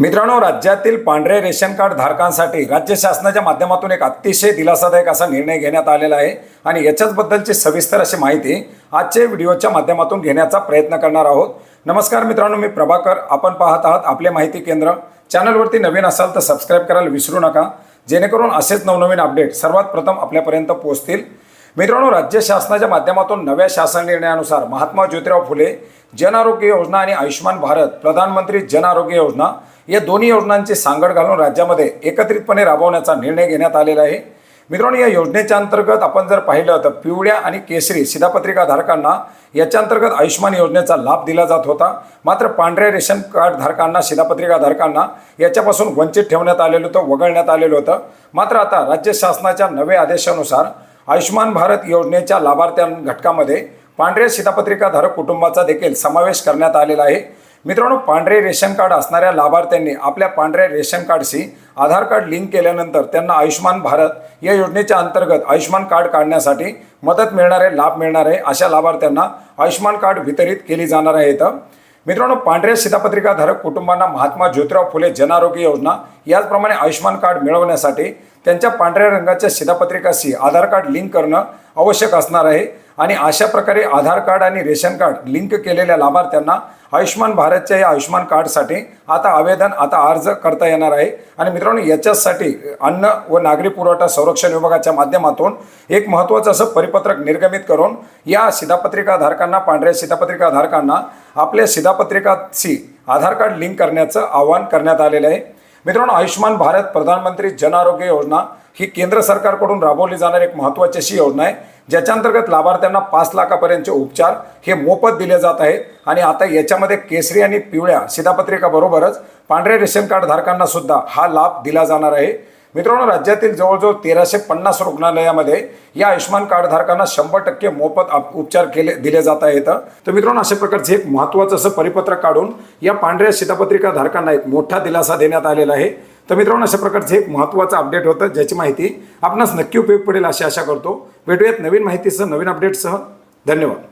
मित्रांनो राज्यातील पांढरे रेशन कार्ड धारकांसाठी राज्य शासनाच्या माध्यमातून एक अतिशय दिलासादायक असा निर्णय घेण्यात आलेला आहे आणि याच्याचबद्दलची सविस्तर अशी माहिती आजच्या व्हिडिओच्या माध्यमातून घेण्याचा प्रयत्न करणार आहोत. नमस्कार मित्रांनो मी प्रभाकर. आपण पाहत आहात आपले माहिती केंद्र. चॅनलवरती नवीन असाल तर सबस्क्राईब करायला विसरू नका. जेणेकरून असेच नवनवीन अपडेट सर्वात प्रथम आपल्यापर्यंत पोहोचतील. मित्रांनो राज्य शासनाच्या माध्यमातून नव्या शासन निर्णयानुसार महात्मा ज्योतिराव फुले जन आरोग्य योजना आणि आयुष्यमान भारत प्रधानमंत्री जन आरोग्य योजना या दोन्ही योजनांची सांगड घालून राज्यामध्ये एकत्रितपणे राबवण्याचा निर्णय घेण्यात आलेला आहे. मित्रांनो या योजनेच्या अंतर्गत आपण जर पाहिलं तर पिवळ्या आणि केसरी शिधापत्रिका धारकांना याच्या अंतर्गत आयुष्यमान योजनेचा लाभ दिला जात होता. मात्र पांढऱ्या रेशन कार्ड धारकांना शिधापत्रिका धारकांना याच्यापासून वंचित ठेवण्यात आलेलं होतं वगळण्यात आलेलं होतं. मात्र आता राज्य शासनाच्या नव्या आदेशानुसार आयुष्मान भारत योजनेच्या लाभार्थ्यां घटकामध्ये पांढऱ्या शिधापत्रिका धारक कुटुंबाचा देखील समावेश करण्यात आलेला आहे. मित्रांनो पांढरे रेशन कार्ड असणाऱ्या लाभार्थ्यांनी आपल्या पांढऱ्या रेशन कार्डशी आधार कार्ड लिंक केल्यानंतर त्यांना आयुष्मान भारत या योजनेच्या अंतर्गत आयुष्मान कार्ड काढण्यासाठी मदत मिळणारे लाभ मिळणार आहे अशा लाभार्थ्यांना आयुष्मान कार्ड वितरित केली जाणार आहे इथं. मित्रांनो पांढऱ्या शिधापत्रिका धारक कुटुंबांना महात्मा ज्योतिराव फुले जनआरोग्य योजना याचप्रमाणे आयुष्मान कार्ड मिळवण्यासाठी त्यांच्या पांढऱ्या रंगाच्या शिधापत्रिकाशी आधार कार्ड लिंक करणं आवश्यक असणार आहे. आणि अशा प्रकारे आधार कार्ड आणि रेशन कार्ड लिंक केलेल्या लाभार्थ्यांना आयुष्यमान भारतच्या या आयुष्यमान कार्डसाठी आता आवेदन आता अर्ज करता येणार आहे. आणि मित्रांनो याच्यासाठी अन्न व नागरी पुरवठा संरक्षण विभागाच्या माध्यमातून एक महत्त्वाचं असं परिपत्रक निर्गमित करून या शिधापत्रिका धारकांना पांढऱ्या शिधापत्रिका धारकांना आपल्या शिधापत्रिकाशी आधार कार्ड लिंक करण्याचं आवाहन करण्यात आलेलं आहे. मित्रांनो आयुष्यमान भारत प्रधानमंत्री जन आरोग्य योजना ही केंद्र सरकारकडून राबवली जाणारी एक महत्त्वाची अशी योजना आहे ज्याच्या अंतर्गत लाभार्थ्यांना पाच लाखापर्यंतचे उपचार हे मोफत दिले जात आहेत. आणि आता याच्यामध्ये केसरी आणि पिवळ्या शिधापत्रिकाबरोबरच पांढऱ्या रेशन कार्ड धारकांना सुद्धा हा लाभ दिला जाणार आहे. मित्रांनो राज्यातील जवळजवळ तेराशे पन्नास रुग्णालयामध्ये या आयुष्यमान कार्डधारकांना शंभर टक्के मोफत आप- उपचार केले दिले जात आहेत. तर मित्रांनो अशा प्रकारचे एक महत्त्वाचं असं परिपत्रक काढून या पांढऱ्या शिधापत्रिका धारकांना एक मोठा दिलासा देण्यात आलेला आहे. तर मित्रांनो अशा प्रकारचे एक महत्त्वाचं अपडेट होतं ज्याची माहिती आपणास नक्की उपयोग पडेल अशी आशा करतो. भेटूयात नवीन माहितीसह नवीन अपडेटसह. धन्यवाद.